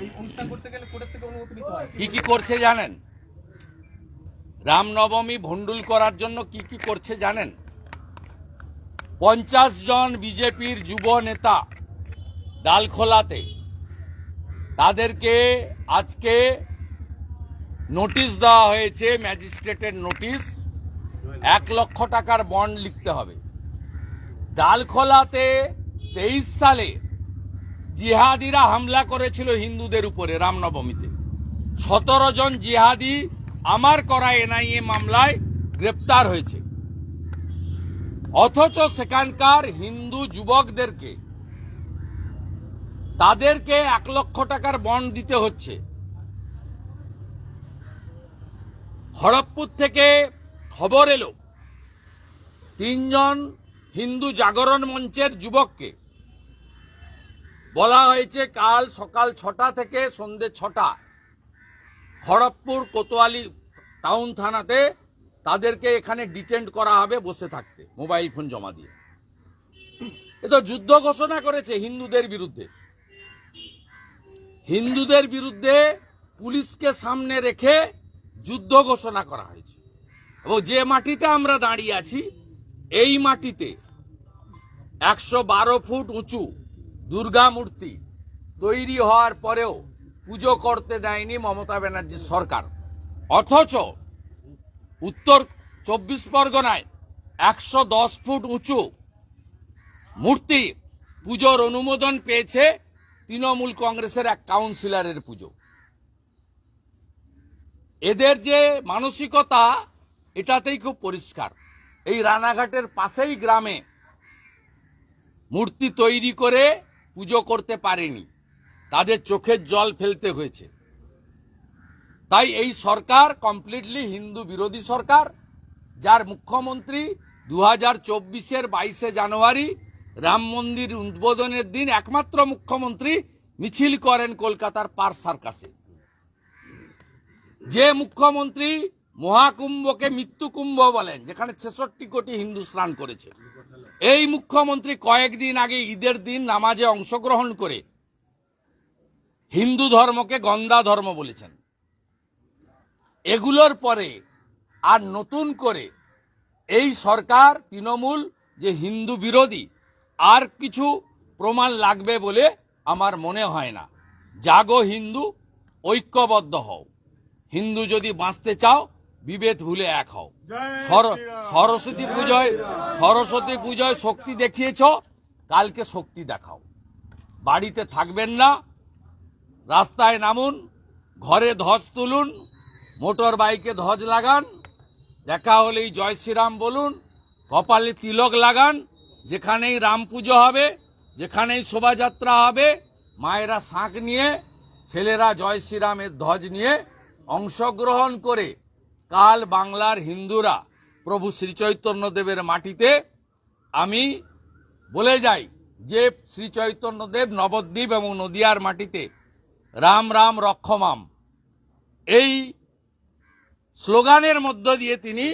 এই অনুষ্ঠান করতে গেলে কোর্টের থেকে অনুমতি নিতে হয়। কি কি করছে জানেন? রামনবমী ভণ্ডুল করার জন্য কি কি করছে জানেন? পঞ্চাশ জন বিজেপির যুব নেতা ডালখোলাতে, তাদেরকে আজকে নোটিশ দেওয়া হয়েছে, ম্যাজিস্ট্রেটের নোটিশ। এক লক্ষ টাকার বন্ড লিখতে হবে। ডালখোলাতে তেইশ সালে জিহাদিরা হামলা করেছিল হিন্দুদের উপরে রামনবমীতে। সতেরো জন জিহাদি আমার করা এনআইএ মামলায় গ্রেপ্তার হয়েছে। অথচ সেখানকার হিন্দু যুবকদেরকে, তাদেরকে এক লক্ষ টাকার বন্ড দিতে হচ্ছে। খড়গপুর থেকে খবর এলো, তিনজন হিন্দু জাগরণ মঞ্চের যুবককে বলা হয়েছে, কাল সকাল ছটা থেকে সন্ধে ছটা খড়গপুর কোতোয়ালি টাউন থানাতে তাদেরকে এখানে ডিটেন্ড করা হবে বসে থাকতে, মোবাইল ফোন জমা দিয়ে। এ তো যুদ্ধ ঘোষণা করেছে হিন্দুদের বিরুদ্ধে। হিন্দুদের বিরুদ্ধে পুলিশকে সামনে রেখে যুদ্ধ ঘোষণা করা হয়েছে। এবং যে মাটিতে আমরা দাঁড়িয়ে আছি, এই মাটিতে একশো বারো ফুট উঁচু দুর্গা মূর্তি তৈরি হওয়ার পরেও পুজো করতে দেয়নি মমতা ব্যানার্জির সরকার। অথচ উত্তর চব্বিশ পরগনায় একশো দশ ফুট উঁচু মূর্তি পুজোর অনুমোদন পেয়েছে তৃণমূল কংগ্রেসের এক কাউন্সিলরের পুজো। এদের যে মানসিকতা, এটাতেই খুব পরিষ্কার। এই রানাঘাটের পাশেই গ্রামে মূর্তি তৈরি করে পুজো করতে পারেনি। তাদের চোখের জল ফেলতে হয়েছে। তাই এই সরকার কমপ্লিটলি হিন্দু বিরোধী সরকার, যার মুখ্যমন্ত্রী দু হাজার চব্বিশের বাইশে জানুয়ারি রাম মন্দির উদ্বোধনের দিন একমাত্র মুখ্যমন্ত্রী মিছিল করেন কলকাতার পার সার্কাসে। যে মুখ্যমন্ত্রী মহাকুম্ভকে মৃত্যুকুম্ভ বলেন, যেখানে ছেষট্টি কোটি হিন্দু স্নান করেছে। এই মুখ্যমন্ত্রী কয়েকদিন আগে ঈদের দিন নামাজে অংশগ্রহণ করে হিন্দু ধর্মকে গন্দা ধর্ম বলেছেন। এগুলোর পরে আর নতুন করে এই সরকার তৃণমূল যে হিন্দু বিরোধী, আর কিছু প্রমাণ লাগবে বলে আমার মনে হয় না। জাগো হিন্দু, ঐক্যবদ্ধ হও। হিন্দু যদি বাঁচতে চাও বিভেদ ভুলে এক হও। সরস্বতী পুজোয় সরস্বতী পুজোয় শক্তি দেখিয়েছ কালকে শক্তি দেখাও। বাড়িতে থাকবেন না রাস্তায় নামুন ঘরে ধ্বজ তুলুন মোটর বাইকে ধ্বজ লাগান দেখা হলেই জয় শ্রীরাম বলুন কপালে তিলক লাগান যেখানেই রাম পুজো হবে যেখানেই শোভাযাত্রা হবে মায়েরা শাঁখ নিয়ে ছেলেরা জয় শ্রীরামের ধ্বজ নিয়ে অংশগ্রহণ করে কাল বাংলার হিন্দুরা প্রভু শ্রীচৈতন্যদেবের মাটিতে আমি বলে যাই যে শ্রীচৈতন্যদেব নবদ্বীপ এবং নদিয়ার মাটিতে রাম রাম রক্ষমাম। এই স্লোগানের মধ্য দিয়ে তিনি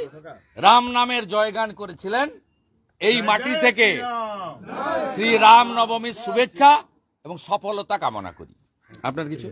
রাম নামের জয়গান করেছিলেন। এই মাটি থেকে শ্রী রাম। নবমীর শুভেচ্ছা এবং সফলতা কামনা করি। আপনার কিছু?